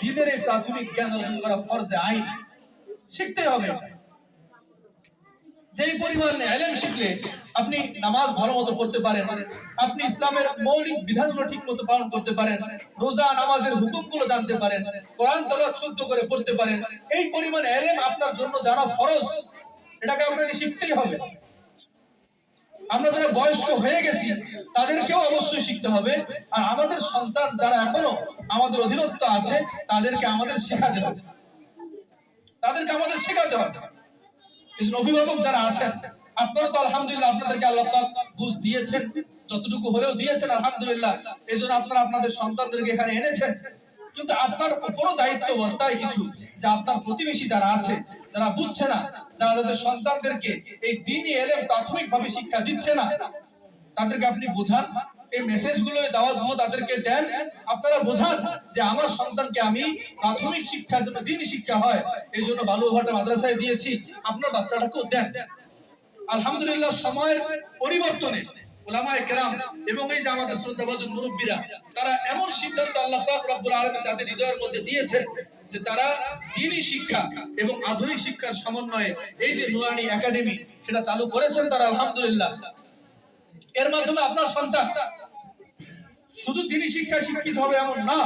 দিনের এই প্রাথমিক জ্ঞান অর্জন করা ফরজে, আইন শিখতে হবে যেই পরিমাণ এলেম শিখলে আপনি নামাজ ভালো মতো পড়তে পারেন, আপনি ইসলামের মৌলিক বিধানগুলো ঠিক মতো পালন করতে পারেন, রোজা, নামাজের হুকুমগুলো জানতে পারেন, কোরআন তলাত শুদ্ধ করে পড়তে পারেন, এই পরিমাণ এলেম আপনার জন্য জানা ফরজ, এটাকে আপনাকে শিখতেই হবে। আমরা যারা বয়স্ক হয়ে গেছি, তাদেরকেও অবশ্যই শিখতে হবে। আর আমাদের সন্তান যারা এখনও আমাদের অধীনস্থ আছে, তাদেরকে আমাদের শেখাতে হবে। তাদেরকে আমাদের শেখাতে হবে। অভিভাবক যারা আছেন, আপনারা তো আলহামদুলিল্লাহ আপনাদেরকে আল্লাহ বুঝ দিয়েছেন, যতটুকু হলেও দিয়েছেন আলহামদুলিল্লাহ। এই জন্য আপনারা আপনাদের সন্তানদেরকে এখানে এনেছেন। কিন্তু আপনার কোনো দায়িত্ব বর্তায় কিছু, যে আপনার প্রতিবেশী যারা আছে যারা বুঝছে না, যারা তাদের সন্তানদেরকে এই দিনই এলে প্রাথমিকভাবে শিক্ষা দিচ্ছে না, তাদেরকে আপনি বোঝান। এই মেসেজগুলো তাদেরকে দেন। আপনারা বোঝান যে আমার সন্তানকে আমি প্রাথমিক শিক্ষার জন্য দিনই শিক্ষা হয়, এই জন্য বালুঘাটা মাদ্রাসায় দিয়েছি, আপনার বাচ্চাটাকেও দেন। আলহামদুলিল্লাহ, সময়ের পরিবর্তনে শিক্ষা এর মাধ্যমে আপনার সন্তান শুধু দিনই শিক্ষায় শিক্ষিত হবে এমন না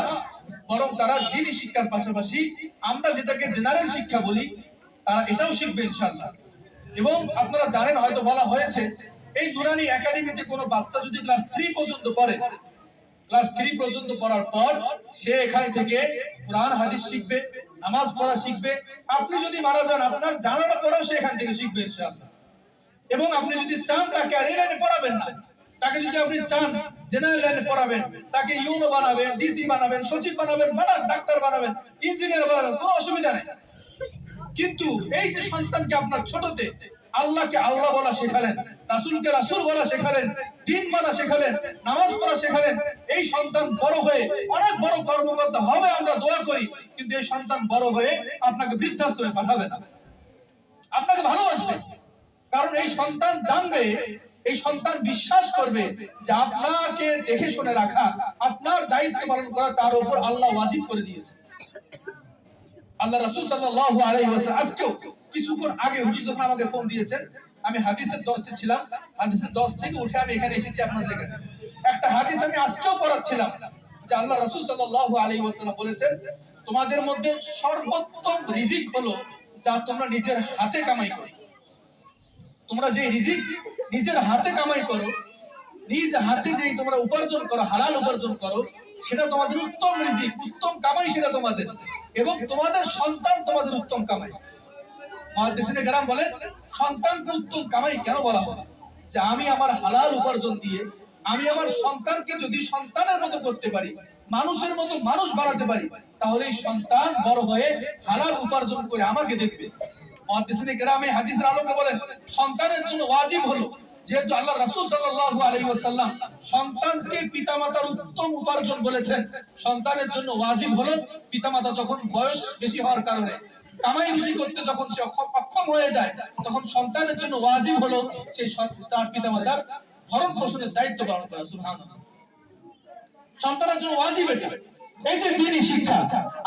বরং তারা দিনই শিক্ষার পাশাপাশি আমরা যেটাকে জেনারেল শিক্ষা বলি, তারা এটাও শিখবে ইনশাআল্লাহ। এবং আপনারা জানেন হয়তো বলা হয়েছে এই নুরানি একাডেমিতে কোনো বাচ্চা যদি ক্লাস থ্রি পর্যন্ত পড়ে ক্লাস থ্রি পর্যন্ত পড়ার পর সে এখান থেকে কোরআন, হাদিস শিখবে, নামাজ পড়া শিখবে। আপনি যদি মারা যান, আপনার জানাটা পড়াও সে এখান থেকে শিখবে ইনশাআল্লাহ। এবং আপনি যদি চান তাকে আর লাইনে পড়াবেন না, তাকে যদি আপনি চান জেনারেল লাইনে পড়াবেন, তাকে ইউনো বানাবেন ডিসি বানাবেন, সচিব বানাবেন, বানান, ডাক্তার বানাবেন ইঞ্জিনিয়ার বানাবেন, কোনো অসুবিধা নেই। কিন্তু এই যে সন্তানকে আপনার ছোটতে, আল্লাহকে আল্লাহ বলা শেখালেন রাসূলকে রাসূল বলা শেখালেন, দিন মানা শেখালেন, নামাজ পড়া শেখালেন, এই সন্তান বড় হয়ে অনেক বড় কর্মকর্তা হবে আমরা দোয়া করি, কিন্তু এই সন্তান বড় হয়ে আপনাকে বৃদ্ধাশ্রমে পাঠাবে না। আপনাকে ভালোবাসবে। কারণ এই সন্তান জানবে, এই সন্তান বিশ্বাস করবে যে আপনাকে দেখে শুনে রাখা, আপনার দায়িত্ব পালন করা তার উপর আল্লাহ ওয়াজিব করে দিয়েছে। আল্লাহ রাসূল সাল্লাল্লাহু আলাইহি আজকেও কিছুক্ষণ আগে হুজুর যখন আমাকে ফোন দিয়েছেন আমি হাদিসের দর্শে ছিলাম। হাদিসের দর্শ থেকে উঠে আমি এখানে এসেছি আপনাদের এখানে একটা হাদিস আমি আজকেও পড়াচ্ছিলাম, যে আল্লাহ রাসূল সাল্লাল্লাহু আলাইহি ওয়াসাল্লাম বলেছেন, তোমাদের মধ্যে সর্বোত্তম রিজিক হলো যা তোমরা নিজের হাতে কামাই করো। তোমরা যে রিজিক নিজের হাতে কামাই করো, নিজ হাতে যেই তোমরা উপার্জন করো, হালাল উপার্জন করো, সেটা তোমাদের উত্তম রিজিক, উত্তম কামাই সেটা তোমাদের। এবং তোমাদের সন্তান তোমাদের উত্তম কামাই। গ্রাম সন্তানকে উত্তম কামাই কেন বলা যে আমি আমার হালাল উপার্জন দিয়ে, আমি আমার সন্তানকে যদি সন্তানের মতো করতে পারি, মানুষের মতো মানুষ বাড়াতে পারি, তাহলে সন্তান বড় হয়ে হালাল উপার্জন করে আমাকে দেখবে। গ্রামে হাদিসের আলোকে বলেন, সন্তানের জন্য ওয়াজিব হলো। যেহেতু আল্লাহ রাসূল সাল্লাল্লাহু আলাইহি ওয়াসাল্লাম সন্তানকে পিতামাতার উত্তম উপার্জন বলেছেন, সন্তানের জন্য ওয়াজিব হলো পিতামাতা যখন বয়স বেশি হওয়ার কারণে কামাই রুজি করতে যখন সে অক্ষম হয়ে যায়, তখন সন্তানের জন্য ওয়াজিব হলো সেই তার পিতামাতার ভরণ পোষণের দায়িত্ব পালন করা, সুবহানাল্লাহ। সন্তানের জন্য ওয়াজিব এটা। এই যে দিনই শিক্ষা,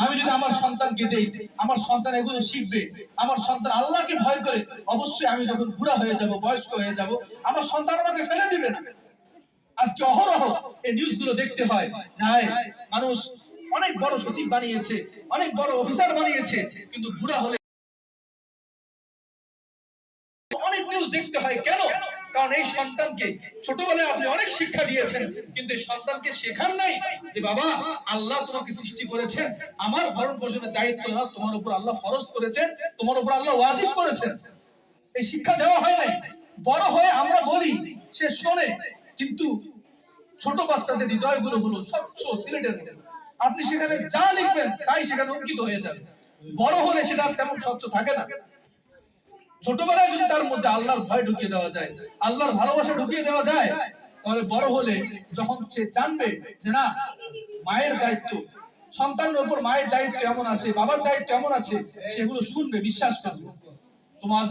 আমি যদি আমার সন্তানকে দেই, আমার সন্তান এগুলো শিখবে, আমার সন্তান আল্লাহকে ভয় করে, অবশ্যই আমি যখন বুড়া হয়ে যাব, বয়স্ক হয়ে যাব, আমার সন্তান আমাকে ফেলে দিবে না। আজকে অহরহ এই নিউজগুলো দেখতে হয়, যায়, মানুষ অনেক বড় সচিব বানিয়েছে, অনেক বড় অফিসার বানিয়েছে, কিন্তু বুড়া হলে অনেক নিউজ দেখতে হয়। কেন? কারণ এই সন্তানকে ছোটবেলায় আপনি অনেক শিক্ষা দিয়েছেন, কিন্তু এই সন্তানকে শেখার নাই যে, বাবা, আল্লাহ তোমাকে সৃষ্টি করেছেন, আমার ভরণ পোষণের দায়িত্ব না তোমার উপর আল্লাহ ফরজ করেছেন, তোমার উপর আল্লাহ ওয়াজিব করেছেন। এই শিক্ষা দেওয়া হয় নাই। বড় হয়ে আমরা বলি, সে শোনে, কিন্তু ছোট বাচ্চাদের হৃদয়গুলো হলো স্বচ্ছ সিলেটের আপনি সেখানে যা লিখবেন, তাই সেখানে অঙ্কিত হয়ে যাবে। বড় হলে সেটা তেমন স্বচ্ছ থাকে না। ছোটবেলায় যদি তার মধ্যে আল্লাহর ভয় ঢুকিয়ে দেওয়া যায়, আল্লাহর ভালোবাসা ঢুকিয়ে দেওয়া যায়, তাহলে বড় হলে যখন সে জানবে যে না, মায়ের দায়িত্ব, সন্তানের উপর মায়ের দায়িত্ব এমন আছে, বাবার দায়িত্ব এমন আছে, সেগুলো শুনবে, বিশ্বাস করবে। তোমার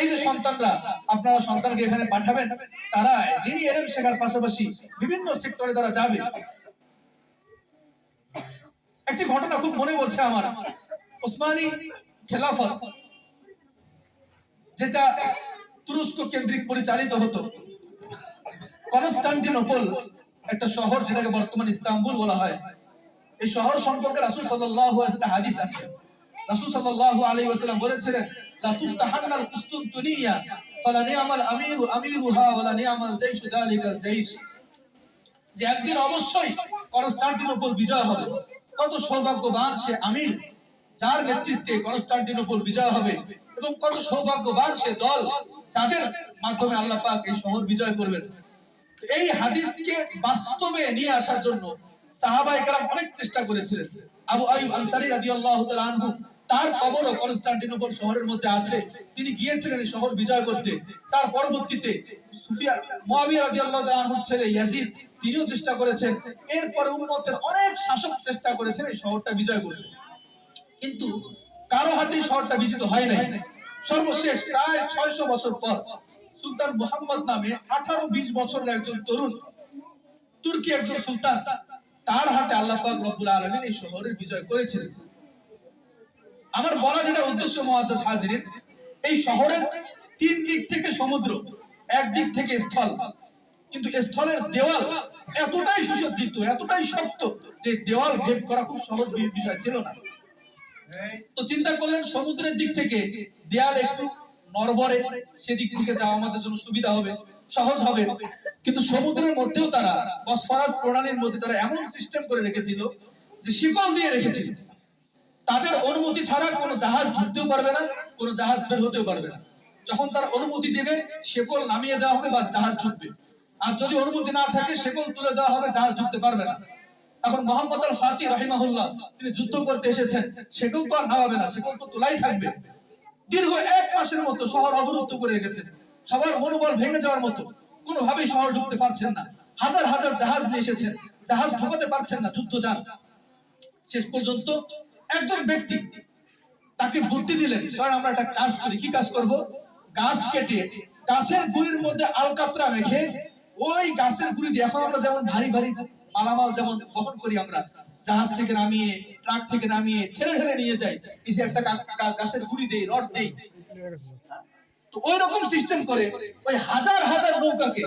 এই যে সন্তানরা, আপনারা সন্তানকে এখানে পাঠাবেন, তারা দিনই এলএম শেখার পাশাপাশি বিভিন্ন সেক্টরে তারা যাবে। একটি ঘটনা খুব মনে পড়ছে আমার। ওসমানী খেলাফত যেটা তুরস্ক কেন্দ্রিক পরিচালিত হতো। কনস্টান্টিনোপল একটা শহর যেটাকে বর্তমান ইস্তাম্বুল বলা হয়। এই শহর সম্পর্কে রাসূল আলাইহি হাদিস আছে। রাসূল আলাইহি ওয়াসাল্লাম বলেছিলেন যে একদিন অবশ্যই কনস্টান্টিনোপল বিজয় হবে। কত সৌভাগ্যবান সে আমির। যার নেতৃত্বে কনস্টান্টিনোপল বিজয় হবে এবং কত সৌভাগ্যবান সে দল যাদের মাধ্যমে আল্লাহ পাক এই শহর বিজয় করবেন। এই হাদিসকে বাস্তবে নিয়ে আসার জন্য সাহাবায়ে কেরাম অনেক চেষ্টা করেছিলেন। আবু আইয়ুব আনসারী রাদিয়াল্লাহু তাআলা আনহু তার কবরও কনস্টান্টিনোপল শহরের মধ্যে আছে। তিনি গিয়েছিলেন এই শহর বিজয় করতে। তার পরবর্তীতে সুফিয়া মুয়াবিয়া রাদিয়াল্লাহু তাআলা আনহুর ছেলে ইয়াজিদ, তিনিও চেষ্টা করেছেন। এরপরে উম্মতের অনেক শাসক চেষ্টা করেছেন এই শহরটা বিজয় করতে। কিন্তু কারও হাতে শহরটা বিজিত হয় নাই। সর্বশেষ প্রায় ছয়শো বছর পর সুলতান মুহাম্মদ নামে আঠারো বিশ বছরের একজন তরুণ, তুর্কি একজন সুলতান, তার হাতে আল্লাহ রব্বুল আলামিন এই শহরের বিজয় করেছিলেন। আমার বলা যেটা উদ্দেশ্য মহাজাজ হাজিরিন, এই শহরের তিন দিক থেকে সমুদ্র, এক দিক থেকে স্থল। কিন্তু স্থলের দেওয়াল এতটাই সুসজ্জিত, এতটাই শক্ত যে দেওয়াল ভেদ করা খুব সহজ বিষয় ছিল না। তো চিন্তা করলেন সমুদ্রের দিক থেকে দেয়াল একটু নরবরে সেদিক থেকে যাওয়া আমাদের জন্য সুবিধা হবে, সহজ হবে। কিন্তু সমুদ্রের মধ্যেও তারা বসফরাস প্রণালীর মধ্যে তারা এমন সিস্টেম করে রেখেছিল যে শিকল দিয়ে রেখেছিল। তাদের অনুমতি ছাড়া কোনো জাহাজ ঢুকতেও পারবে না, কোনো জাহাজ বের হতেও পারবে না। যখন তার অনুমতি দেবে, শেকল নামিয়ে দেওয়া হবে বা জাহাজ ঢুকবে। আর যদি অনুমতি না থাকে, শেকল তুলে দেওয়া হবে, জাহাজ ঢুকতে পারবে না। এখন মোহাম্মদ আল ফাতি রাহিমাহুল্লাহ তিনি যুদ্ধ করতে এসেছেন। শেকল তো আর নামাবে না শেকল তো তোলাই থাকবে। দীর্ঘ এক মাসের মতো শহর অবরুদ্ধ করে রেখেছেন সবার মনোবল ভেঙে যাওয়ার মতো কোনোভাবেই শহর ঢুকতে পারছেন না। হাজার হাজার জাহাজ নিয়ে এসেছেন। জাহাজ ঢোকাতে পারছেন না যুদ্ধ যান। শেষ পর্যন্ত একজন ব্যক্তি তাকে বুদ্ধি দিলেন চল আমরা একটা কাজ করি। কি কাজ করব? গাছ কেটে গাছের গুড়ির মধ্যে আলকাতরা রেখে ওই গাছের গুড়ি দিয়ে, এখন আমরা যেমন ভারী ভারী মালামাল যেমন বহন করি আমরা, জাহাজ থেকে নামিয়ে, ট্রাক থেকে নামিয়ে, ঠেলে ঠেলে নিয়ে যাই যে একটা গাছের গুড়ি দেই, রড দেই। তো ওই রকম সিস্টেম করে ওই হাজার হাজার নৌকাকে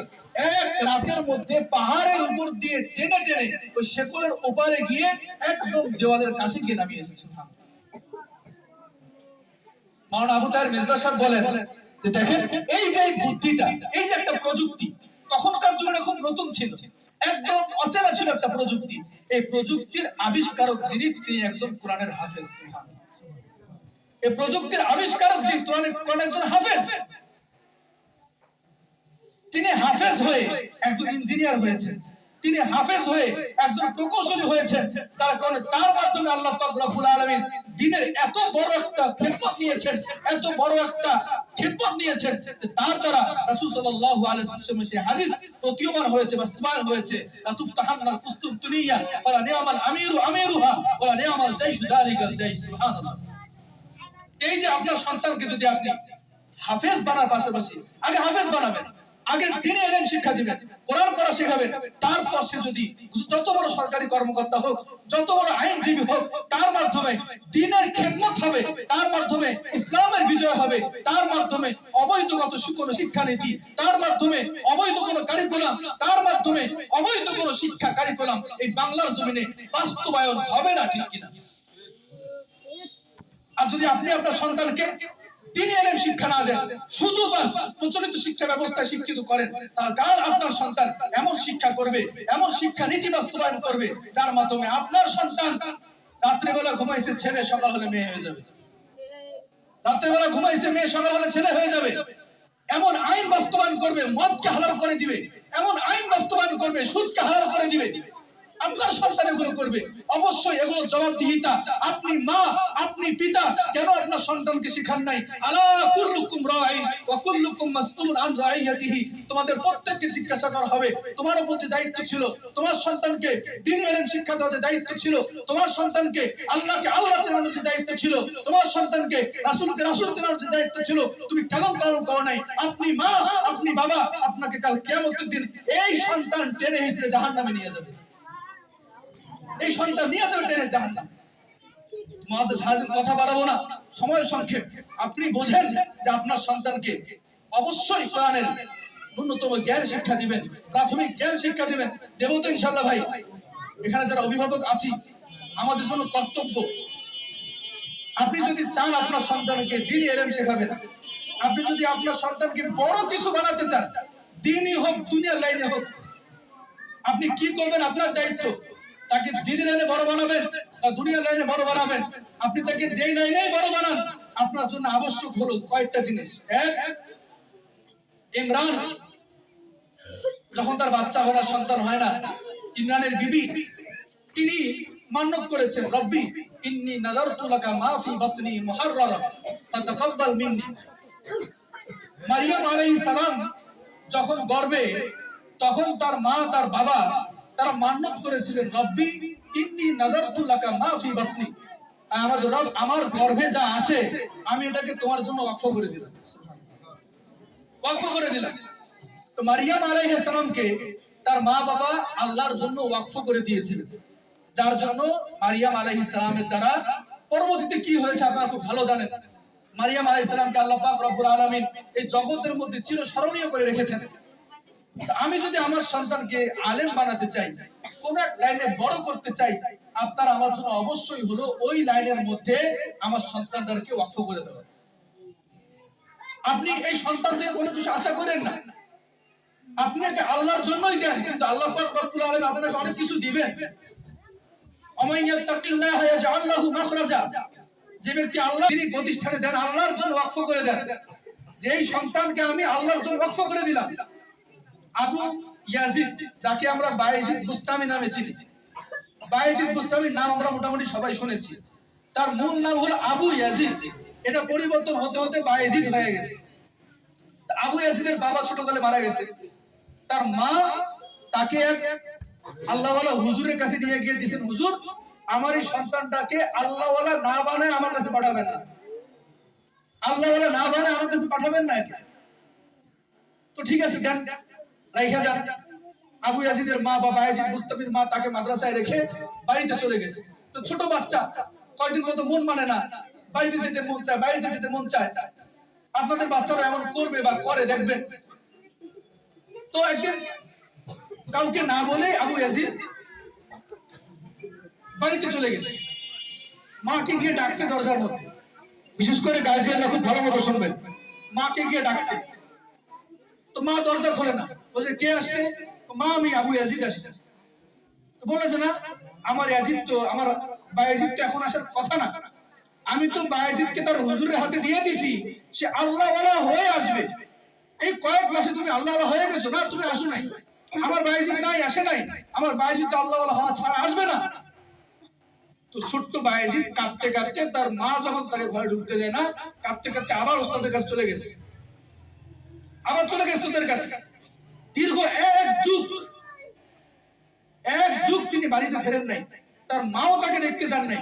এক রাতের মধ্যে পাহাড়ের উপর দিয়ে টেনে টেনে ওই শেকলের ওপারে গিয়ে একদম দেওয়ালের কাছে গিয়ে নামিয়ে এসেছে। আবু তাহের মিসবা সাহেব বলেন যে দেখেন, এই যে বুদ্ধিটা, এই যে একটা প্রযুক্তি, তখনকার জন্য খুব নতুন ছিল। একদম অচেনা ছিল একটা প্রযুক্তি। এই প্রযুক্তির আবিষ্কারক যিনি, তিনি একজন কোরআনের হাফেজ এই প্রযুক্তির আবিষ্কারক যিনি কোরআন একজন হাফেজ। তিনি হাফেজ হয়ে একজন ইঞ্জিনিয়ার হয়েছেন। তিনি হাফেজ হয়ে একজন প্রকৌশলী হয়েছেন। তার কারণে তার মাধ্যমে আল্লাহ রব্বুল আলামিন দিনের এত বড় একটা খেদমত নিয়েছেন, এত বড় একটা খেদমত নিয়েছেন তার দ্বারা সেই হাদিস হয়েছে, বাস্তবায়ন হয়েছে। লা তুফতাহান্নাল কুস্তুনতুনিয়া ওয়ালা নি'মাল আমিরু আমিরুহা, ওয়ালা নি'মাল জাইশু যালিকাল জাইশ। সুবহানাল্লাহ। এই যে আপনার সন্তানকে যদি আপনি হাফেজ বানার পাশাপাশি, আগে হাফেজ বানাবেন। আগে দিনে এলেন শিক্ষা দিবেন, কোরআন পড়া শেখাবেন, তারপর সে যদি যত বড় সরকারি কর্মকর্তা হোক, যত বড় আইনজীবী হোক, তার মাধ্যমে দিনের খেদমত হবে, তার মাধ্যমে ইসলামের বিজয় হবে, তার মাধ্যমে অবৈধগত কোনো শিক্ষানীতি, তার মাধ্যমে অবৈধ কোনো কারিকুলাম তার মাধ্যমে অবৈধ কোনো শিক্ষা কারিকুলাম এই বাংলার জমিনে বাস্তবায়ন হবে না ঠিক কিনা? আর যদি আপনি আপনার সন্তানকে তিনি এলেন, শিক্ষা না দেন। শুধু বাস, প্রচলিত শিক্ষা ব্যবস্থায় শিক্ষিত করেন। তার কাল আপনার সন্তান এমন শিক্ষা করবে, এমন শিক্ষা নীতি বাস্তবায়ন করবে, যার মাধ্যমে আপনার সন্তান রাত্রেবেলা ঘুমাইছে, ছেলে সকাল হলে মেয়ে হয়ে যাবে। রাত্রেবেলা ঘুমাইছে, মেয়ে সকাল হলে ছেলে হয়ে যাবে। এমন আইন বাস্তবায়ন করবে, মদকে হালাল করে দিবে। এমন আইন বাস্তবায়ন করবে, সুদকে হালাল করে দিবে। আপনার সন্তান এগুলো করবে। অবশ্যই এগুলো জবাবদিহিতা। আপনি মা, আপনি পিতা, কেন আপনার সন্তানকে শিখান নাই? তোমাদের প্রত্যেককে জিজ্ঞাসা করা হবে, তোমার উপর যে দায়িত্ব ছিল, তোমার সন্তানকে দিন এলেন শিক্ষা দেওয়ার দায়িত্ব ছিল, তোমার সন্তানকে আল্লাহকে আল্লাহ চেনানোর যে দায়িত্ব ছিল, তোমার সন্তানকে রাসূলকে রাসূল চেনানোর যে দায়িত্ব ছিল, তুমি কেন পালন করো নাই? আপনি মা, আপনি বাবা, আপনাকে কাল কিয়ামতের দিন এই সন্তান টেনে হিসেবে জাহান্নামে নিয়ে যাবে। এই সন্তান নিয়ে যাবে টেনে জাহান্নাম মাঝে ঝাড়ের কথা বাড়াবো না সময় সংক্ষেপ। আপনি বোঝেন যে আপনার সন্তানকে অবশ্যই কোরআনের ন্যূনতম জ্ঞান শিক্ষা দিবেন, প্রাথমিক জ্ঞান শিক্ষা দিবেন। দেবো তো ইনশাল্লাহ ভাই, এখানে যারা অভিভাবক আছি, আমাদের জন্য কর্তব্য, আপনি যদি চান আপনার সন্তানকে দিন এলেম শেখাবেন, আপনি যদি আপনার সন্তানকে বড় কিছু বানাতে চান, দিনই হোক, দুনিয়ার লাইনে হোক, আপনি কি করবেন আপনার দায়িত্ব তাকে দিনের লাইনে বড় বানাবেন বা দুনিয়ার লাইনে বড় বানাবেন। আপনি তাকে যেই লাইনে বড় বানান, আপনার জন্য আবশ্যক হলো কয়েকটা জিনিস। এক, ইমরান। যখন তার বাচ্চা হওয়ার সন্তান হয় না, ইমরানের বিবি, তিনি মান্যত করেছেন, রব্বি, ইন্নি নাযারতু লাকা মা ফি বাতনি মুহাররারা, ফাতাকাব্বাল মিন্নি। মারিয়াম আলাইহিস সালাম যখন গর্ভে তখন তার মা, তার বাবা তারা মান্যত করেছিলেন রব্বি, ইন্নি নাযারতু লাকা মা ফি বাতনি। আমার রব, আমার গর্ভে যা আছে, আমি এটাকে তোমার জন্য ওয়াকফ করে দিলাম। ওয়াকফ করে দিলাম। তো মারিয়াম আলাইহিস সালামকে তার মা বাবা আল্লাহর জন্য ওয়াকফ করে দিয়েছিলেন যার জন্য মারিয়াম আলাইহিস সালামের দ্বারা পরবর্তীতে কি হয়েছে আপনারা খুব ভালো জানেন। মারিয়াম আলাইহিস সালামকে আল্লাহ পাক রব্বুল আলামিন এই জগতের মধ্যে চিরস্মরণীয় করে রেখেছেন। আমি যদি আমার সন্তানকে আলেম বানাতে চাই, কোন এক লাইনে বড় করতে চাই, আপনার আমার জন্য অবশ্যই হলো ওই লাইনের মধ্যে আমার সন্তানদেরকে ওয়াকফ করে দেওয়া। আপনি এই সন্তান থেকে কোনো কিছু আশা করেন না? আপনি একটা আল্লাহর জন্যই দেন, কিন্তু আল্লাহ পাক রব্বুল আলামিন আপনাকে অনেক কিছু দিবেন। ইয়াত্তাকিল্লাহ ইয়াজআল লাহু মাখরাজা। যে ব্যক্তি আল্লাহ তিনি প্রতিষ্ঠানে দেন, আল্লাহর জন্য ওয়াকফ করে দেন। যে এই সন্তানকে আমি আল্লাহর জন্য ওয়াকফ করে দিলাম আবু ইয়াজিদ, যাকে আমরা বাইজিদ বুস্তামি নামে চিনি। বাইজিদ বুস্তামির নাম আমরা মোটামুটি সবাই শুনেছি। তার মূল নাম হলো আবু ইয়াজিদ। এটা পরিবর্তন হতে হতে বাইজিদ হয়ে গেছে। আবু ইয়াজিদের বাবা ছোটকালে মারা গেছে। তার মা তাকে এক আল্লাহওয়ালা হুজুরের কাছে নিয়ে গিয়ে দিয়েছেন, হুজুর, আমার এই সন্তানটাকে আল্লাহওয়ালা না বানায় আমার কাছে পাঠাবেন না। আল্লাহওয়ালা না বানায় আমার কাছে পাঠাবেন না তো ঠিক আছে, দেন। যান। আবু মা বা বায়াজিদ মুস্তাফির মা তাকে মাদ্রাসায় রেখে বাড়িতে চলে গেছে। তো ছোট বাচ্চা মতো মন মানে না। বাড়িতে যেতে মন চায়, বাড়িতে যেতে মন চায়। আপনাদের বাচ্চারা এমন করবে বা করে, দেখবেন। তো একদিন কাউকে না বলে আবু ইয়াজিদ বাড়িতে চলে গেছে। মাকে গিয়ে ডাকছে দরজার মধ্যে। বিশেষ করে গার্জিয়ানরা খুব ভালো মতো শুনবেন। মাকে গিয়ে ডাকছে। তো মা দরজা খোলে না। বলছে, কে আসছে? মা, আমি আবু ইয়াজিদ আসছে। বলেছে না, আমার ইয়াজিদ তো, আমার বায়াজিদ তো এখন আসার কথা না। আমি তো বায়াজিদকে তার হুজুরের হাতে দিয়ে দিছি। সে আল্লাহ হয়ে আসবে। এই কয়েক মাসে তুমি আল্লাহ হয়ে গেছো না, তুমি আসো নাই। আমার বায়াজিদ নাই, আসে নাই। আমার বায়াজিদ তো আল্লাহ হওয়া ছাড়া আসবে না। তো ছোট্ট বায়াজিদ কাঁদতে কাঁদতে তার মা যখন তাকে ঘরে ঢুকতে দেয় না, কাঁদতে কাঁদতে আবার ওস্তাদের কাছে চলে গেছে। আবার চলে গেছে তোদের কাছে। দীর্ঘ এক যুগ এক যুগ তিনি বাড়িতে ফেরেন নাই। তার মাও তাকে দেখতে যান নাই।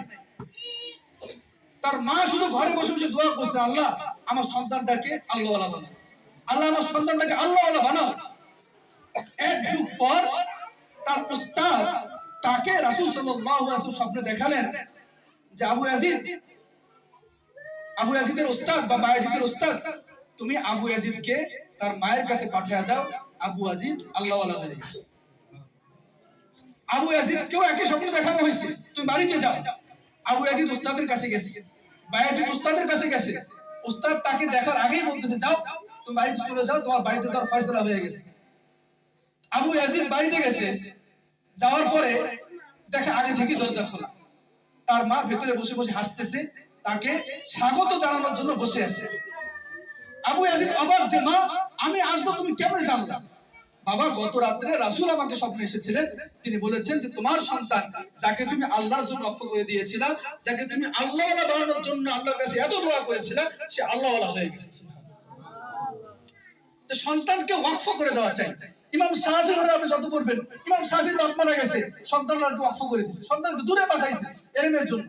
তার মা শুধু ঘরে বসে বসে দোয়া করছে, আল্লাহ, আমার সন্তানটাকে আল্লাহওয়ালা বানাও। আল্লাহ, আমার সন্তানটাকে আল্লাহওয়ালা বানাও। এক যুগ পর তার উস্তাদ তাকে রাসূল সাল্লাল্লাহু আলাইহি স্বপ্নে দেখালেন যে, আবু ইয়াজিদ, আবু ইয়াজিদের উস্তাদ বা বায়াজিদের উস্তাদ, তুমি আবু ইয়াজিদকে তার মায়ের কাছে পাঠিয়ে দাও আবু হয়ে গেছে আবু ইয়াজিদকেও একই স্বপ্ন দেখানো হয়েছে। তুমি বাড়িতে যাও। আবু ইয়াজিদ উস্তাদের কাছে গেছে। বায়াজিদ উস্তাদের কাছে গেছে। উস্তাদ তাকে দেখার আগেই বলতেছে, যাও, তুমি বাড়িতে চলে যাও, তোমার বাড়িতে যাওয়ার ফয়সালা হয়ে গেছে। আবু বাড়িতে গেছে। যাওয়ার পরে দেখে আগে থেকে দরজা খোলা। তার মা ভেতরে বসে বসে হাসতেছে। তাকে স্বাগত জানানোর জন্য বসে আছে। আবু ইয়াজিদ অবাক যে, মা, আমি আসব, তুমি কেমন জানলা? বাবা, গত রাত্রে রাসূল আমাকে স্বপ্নে এসেছিলেন। তিনি বলেছেন যে, তোমার সন্তান যাকে তুমি আল্লাহর জন্য অক্ষ করে দিয়েছিলা, যাকে তুমি আল্লাহওয়ালা বানানোর জন্য আল্লাহর কাছে এত দোয়া করেছিলা, সে আল্লাহওয়ালা হয়ে গেছে। সন্তানকে ওয়াকফ করে দেওয়া চাই। ইমাম সাহাফির ঘরে আপনি যত করবেন ইমাম সাহাফির বাপ মারা গেছে সন্তানকে ওয়াকফ করে দিচ্ছে সন্তানকে দূরে পাঠাইছে, এলেমের জন্য।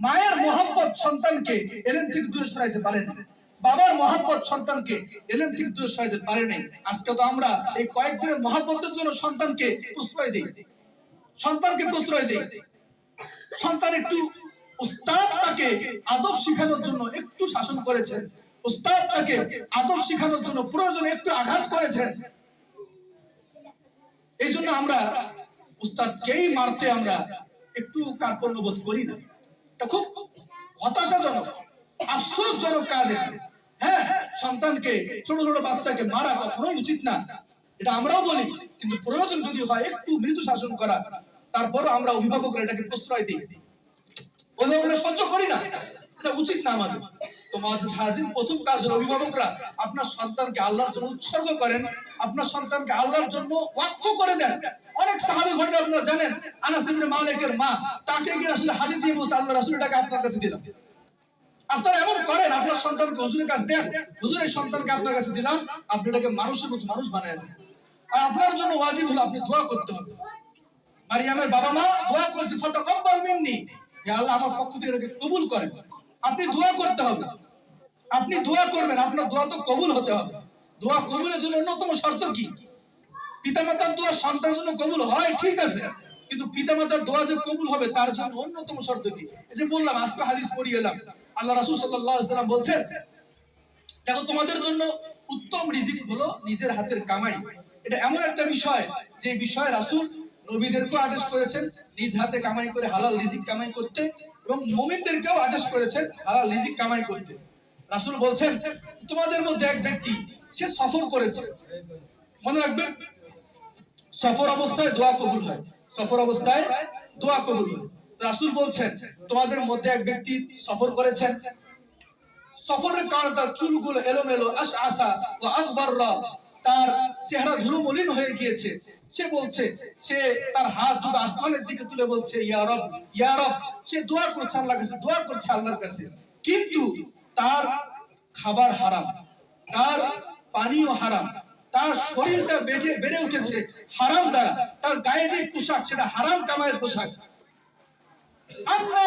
মায়ের মোহাম্মত সন্তানকে এলেম থেকে দূরে সরাইতে পারে না। বাবার মহাব্বত সন্তানকে এলেম থেকে দূরে সরাইতে পারে নাই। আজকে তো আমরা এই কয়েকদিনের মহাব্বতের জন্য সন্তানকে প্রশ্রয় দিই। সন্তানকে প্রশ্রয় দেই। সন্তান একটু উস্তাদ তাকে আদব শেখানোর জন্য একটু শাসন করেছেন। উস্তাদ তাকে আদব শেখানোর জন্য প্রয়োজনে একটু আঘাত করেছেন। এই জন্য আমরা উস্তাদকেই মারতে আমরা একটু কার্পণ্য বোধ করি না। এটা খুব হতাশাজনক, আফসোসজনক কাজ এটা। হ্যাঁ সন্তানকে, ছোট ছোট বাচ্চাকে মারা কখনোই উচিত না। এটা আমরাও বলি, কিন্তু প্রয়োজন যদি হয় একটু মৃদু শাসন করা আমরা অভিভাবকরা এটাকে প্রশ্রয় দিই। অভিভাবকরা সহ্য করি না, এটা উচিত না আমাদের। প্রথম কাজ অভিভাবকরা আপনার সন্তানকে আল্লাহর জন্য উৎসর্গ করেন, আপনার সন্তানকে আল্লাহর জন্য করে দেন। অনেক সাহাবী ঘটনা আপনারা জানেন, আনাস মালিকের মা, তাকে গিয়ে আসলে হাজির দিয়ে বলছে, আল্লাহ রাসূল এটাকে আপনার কাছে দিলাম। আপনারা এমন করেন, আপনার সন্তানকে হুজুরের কাছে দেন, হুজুরের সন্তানকে আপনার কাছে দিলাম, আপনি এটাকে মানুষের মতো মানুষ বানায় দেন। আর আপনার জন্য ওয়াজিব হলো আপনি দোয়া করতে হবে। মারিয়ামের বাবা মা দোয়া করেছে, ফতাকাব্বাল মিন্নি। হে আল্লাহ আমার পক্ষ থেকে এটাকে কবুল করেন। আপনি দোয়া করতে হবে। আপনি দোয়া করবেন, আপনার দোয়া তো কবুল হতে হবে। দোয়া কবুলের জন্য অন্যতম শর্ত কি? পিতামাতার দোয়া সন্তানের জন্য কবুল হয়, ঠিক আছে। কিন্তু পিতামাতার দোয়া যে কবুল হবে, তার জন্য অন্যতম শর্ত কি? এই যে বললাম, আজকে হাদিস পড়ি এলাম। আল্লাহ রাসূল সাল্লাম বলছেন, দেখো, তোমাদের জন্য উত্তম রিজিক হলো নিজের হাতের কামাই। এটা এমন একটা বিষয়, যে বিষয়ে রাসূল নবীদেরকেও আদেশ করেছেন, নিজ হাতে কামাই করে হালাল রিজিক কামাই করতে এবং মুমিনদেরকেও আদেশ করেছেন হালাল রিজিক কামাই করতে। রাসুল বলছেন, তোমাদের মধ্যে এক ব্যক্তি, সে সফর করেছে। মনে রাখবেন, সফর অবস্থায় দোয়া কবুল হয়। সফর অবস্থায় দোয়া কবুল রাসূল বলছেন, তোমাদের মধ্যে এক ব্যক্তি সফর করেছেন। সফরের কারণে তার চুলগুলো এলোমেলো আশ আসা ও আকবররা তার চেহারা ধুলো মলিন হয়ে গিয়েছে। সে বলছে, সে তার হাত দুটো আসমানের দিকে তুলে বলছে, ইয়া রব ইয়া রব। সে দোয়া করছে আল্লাহর কাছে, দোয়া করছে আল্লাহর কাছে। কিন্তু তার খাবার হারাম, তার পানিও হারাম। তার শরীরটা বেড়ে বেড়ে উঠেছে হারাম দ্বারা। তার গায়ে যে পোশাক, সেটা হারাম কামায়ের পোশাক। আপনার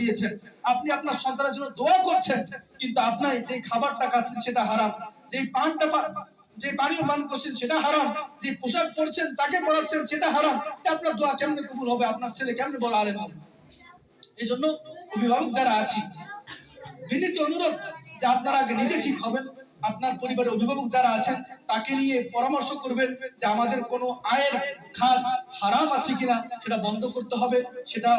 দিয়েছেন, আপনি আপনার সন্তানের জন্য করছেন, কিন্তু আপনি যে খাবারটা সেটা হারাম। যে পান করছেন, সেটা হারাম। যে পোশাক পরছেন, তাকে পড়াচ্ছেন সেটা হারাম। আপনার দোয়া কেমনে কবুল হবে? আপনার ছেলে কেমনে বড় হবে? এই জন্য অভিভাবক যারা আছি, বিনীত অনুরোধ যে আপনারা আগে নিজে ঠিক হবেন। আপনার পরিবারের অভিভাবক যারা আছেন, তাকে নিয়ে পরামর্শ করবেন যে আমাদের কোনো আয়ের খাস হারাম আছে কিনা, সেটা বন্ধ করতে হবে, সেটা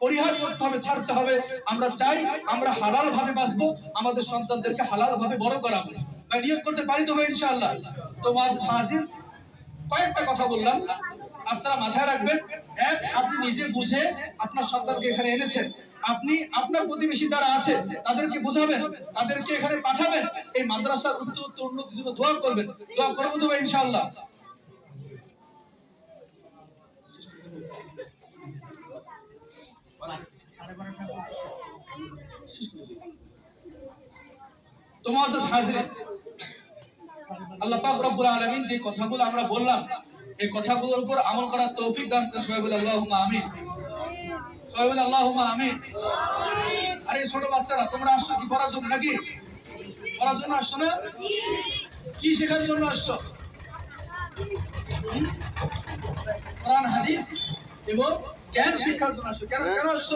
পরিহার করতে হবে, ছাড়তে হবে। আমরা চাই আমরা হালাল ভাবে বাঁচবো, আমাদের সন্তানদেরকে হালাল ভাবে বড় করাবো। নিয়োগ করতে পারি তো ভাই, ইনশাআল্লাহ। তো মাঝ হাজির কয়েকটা কথা বললাম। আপনারা মাথায় রাখবেন। এক, আপনি নিজে বুঝে আপনার সন্তানকে এখানে এনেছেন। আপনি আপনার প্রতিবেশী যারা আছে, তাদেরকে বোঝাবেন, তাদেরকে এখানে পাঠাবেন। এই মাদ্রাসার উত্তর উত্তর উন্নতির জন্য দোয়া করবেন। দোয়া করব তো ইনশাআল্লাহ। তোমার হাজির। আল্লাহ পাক রব্বুল আলামিন যে কথাগুলো আমরা বললাম এই কথাগুলোর উপর আমল করার তৌফিক দান করেন সবাই বলে, আল্লাহুম্মা আমিন। সবাই বলে, আল্লাহুম্মা আমিন। আরে, ছোট বাচ্চারা, তোমরা আসছো কি করার জন্য নাকি? করার জন্য আসছো না? কি শেখার জন্য আসছো? কোরআন, হাদিস এবং কেন শিক্ষার জন্য আসছো। কেন কেন আসছো?